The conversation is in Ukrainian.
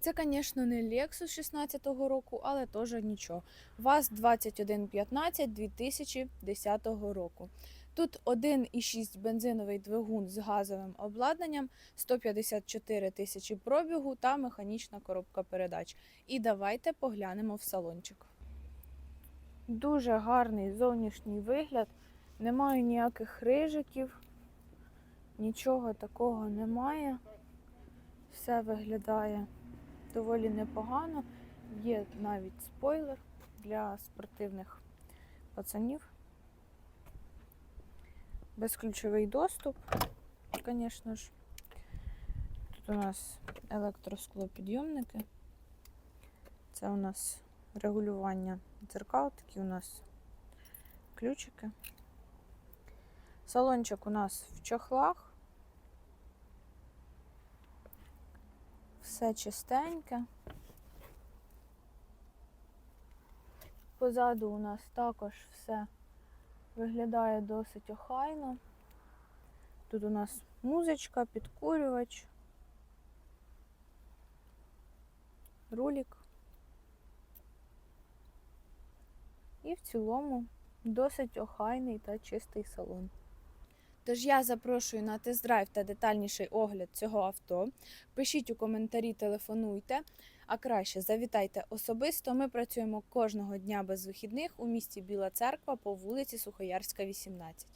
Це, звісно, не Lexus 16-го року, але теж нічого. ВАЗ 2115 2010 року. Тут 1,6 бензиновий двигун з газовим обладнанням, 154 тисячі пробігу та механічна коробка передач. І давайте поглянемо в салончик. Дуже гарний зовнішній вигляд. Немає ніяких рижиків, нічого такого немає. Все виглядає доволі непогано. Є навіть спойлер для спортивних пацанів. Безключовий доступ, звісно ж. Тут у нас електросклопідйомники. Це у нас регулювання дзеркал, такі у нас ключики. Салончик у нас в чохлах. Все чистеньке. Позаду у нас також все виглядає досить охайно. Тут у нас музичка, підкурювач, рулік. І в цілому досить охайний та чистий салон. Тож я запрошую на тест-драйв та детальніший огляд цього авто. Пишіть у коментарі, телефонуйте, а краще завітайте особисто. Ми працюємо кожного дня без вихідних у місті Біла Церква по вулиці Сухоярська, 18.